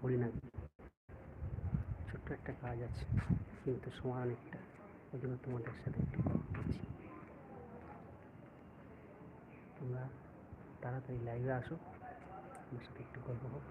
হরিনাথ ছোট্ট একটা কাজ আছে, কিন্তু সময় অনেকটা। ওই জন্য তোমাদের সাথে একটু করছি তোমরা তাড়াতাড়ি লাইভে আসো, আমার সাথে একটু গল্প হোক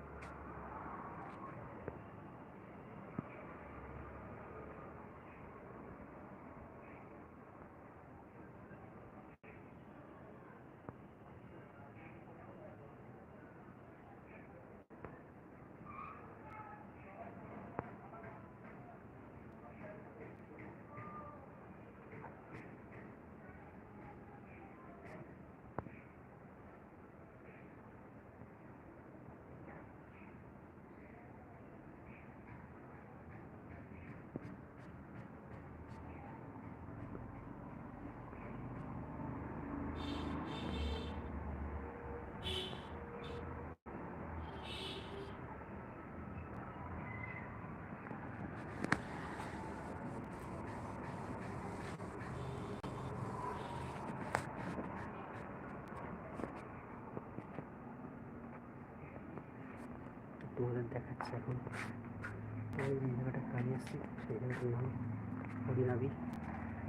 তোমাদের দেখাচ্ছি এখন। আমি যে জায়গাটা কাজে আসছি জায়গাটার নাম হরিনাবি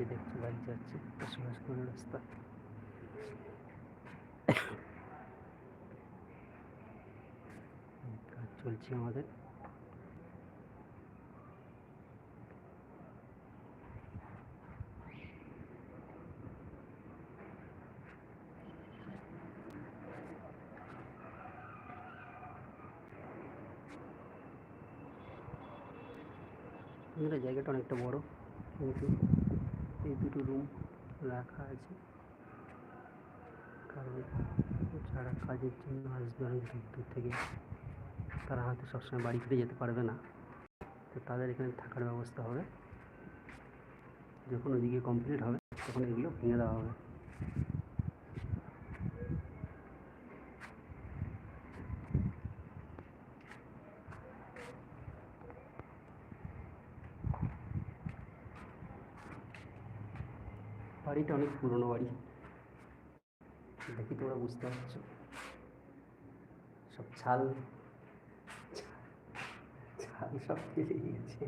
এই দেখছ গাড়ি যাচ্ছে সুভাষগঞ্জ রাস্তা। কাজ চলছে আমাদের। এখানে জায়গাটা অনেকটা বড়। কিন্তু এই দুটো রুম রাখা আছে। কারণ যারা কাজের জন্য আসবে অনেক দূর দূর থেকে, তারা হয়তো সবসময় বাড়ি ফিরে যেতে পারবে না। তো তাদের এখানে থাকার ব্যবস্থা হবে। যখন ওদিকে কমপ্লিট হবে, তখন এগুলো ভেঙে দেওয়া হবে। বাড়িটা অনেক পুরনো বাড়ি। দেখি তোমরা বুঝতে পারছ। সব ছাল ছাল সব ফেলে গিয়েছে।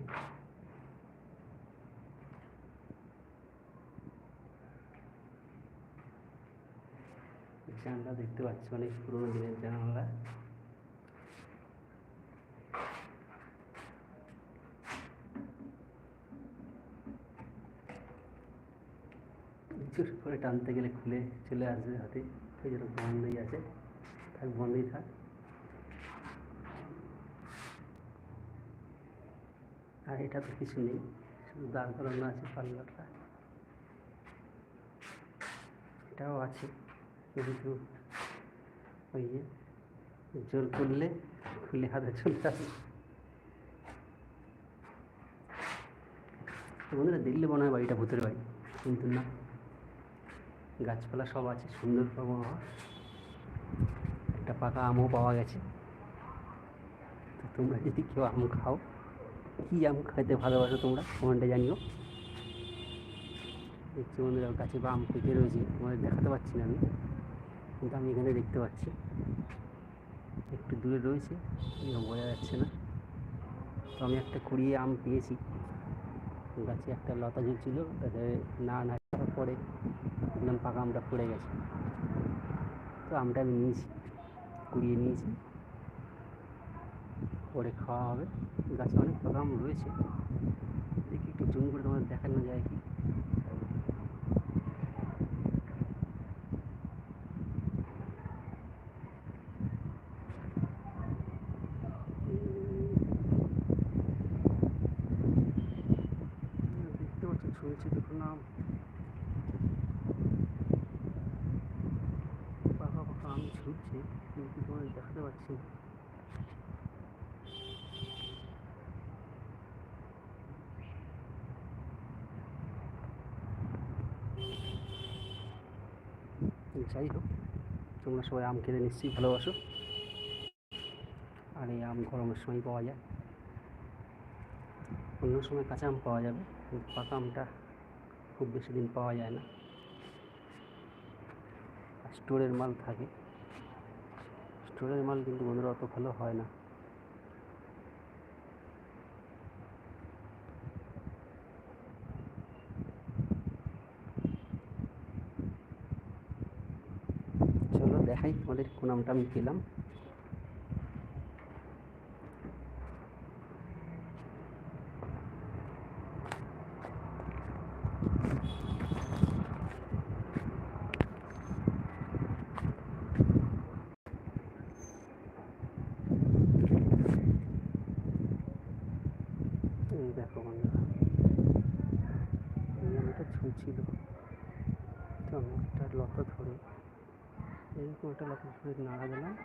জানলা দেখতে পাচ্ছি অনেক পুরোনো দিনের জানালা। করে টানতে গেলে খুলে চলে আসবে হাতে। ওই জন্য বন্ধই আছে। থাক, বন্ধই থাক। আর এটা তো কিছু নেই, শুধু দাঁড় করানো আছে পার্লারটা এটাও আছে, কিন্তু ওই যে জোর করলে খুলে হাতে চলে আসবে। বন্ধুরা, দেখলে মনে হয় বাড়িটা ভূতের বাড়ি, কিন্তু না। গাছপালা সব আছে, সুন্দর আবহাওয়া একটা পাকা আমও পাওয়া গেছে। তো তোমরা যদি কেউ আম খাও, কী আম খাইতে ভালোবাসো তোমরা, কমেন্টে জানিও। দেখছি বন্ধুরা গাছে বা আম পেকে রয়েছে, তোমাদের দেখাতে পাচ্ছি না আমি, কিন্তু আমি এখানে দেখতে পাচ্ছি। একটু দূরে রয়েছে বোঝা যাচ্ছে না। তো আমি একটা কুড়িয়ে আম পেয়েছি। গাছে একটা লতা ঝুলছিল, তাতে না না পরে দেখলাম পাকা আমটা পড়ে গেছে। তো আমটা আমি নিয়েছি, কুড়িয়ে নিয়েছি। পরে খাওয়া হবে। গাছে অনেক পাকা আম রয়েছে। দেখি একটু জুম করে তোমাদের দেখানো যায় কি। দেখতে পাচ্ছ শুনছি দেখুন আম পাকা পাকা আম ঝুলছে কিন্তু না যাই হোক, তোমরা সবাই আম খেতে নিশ্চয়ই ভালোবাসো। আর এই আম গরমের সময় পাওয়া যায়। অন্য সময় কাঁচা আম পাওয়া যাবে পাকা আমটা খুব বেশি দিন পাওয়া যায় না। স্টোরের মাল থাকে। স্টোরের মাল কিন্তু বন্ধুরা অত ভালো হয় না। চলো দেখাই আমাদের কোনামটা আমি পেলাম। দেখো বন্ধুরা আমটা ঝুলছিল তো আমি একটা লতা ধরে এইরকম একটা লতা ধরে নাড়া দিলাম।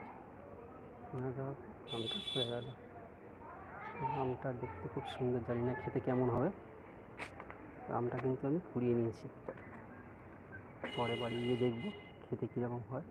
নাড়া আমটা হয়ে গেল। আমটা দেখতে খুব সুন্দর, জানি না খেতে কেমন হবে। আমটা কিন্তু আমি কুড়িয়ে নিয়েছি। পরে বাড়ি গিয়ে দেখব, খেতে কীরকম হয়।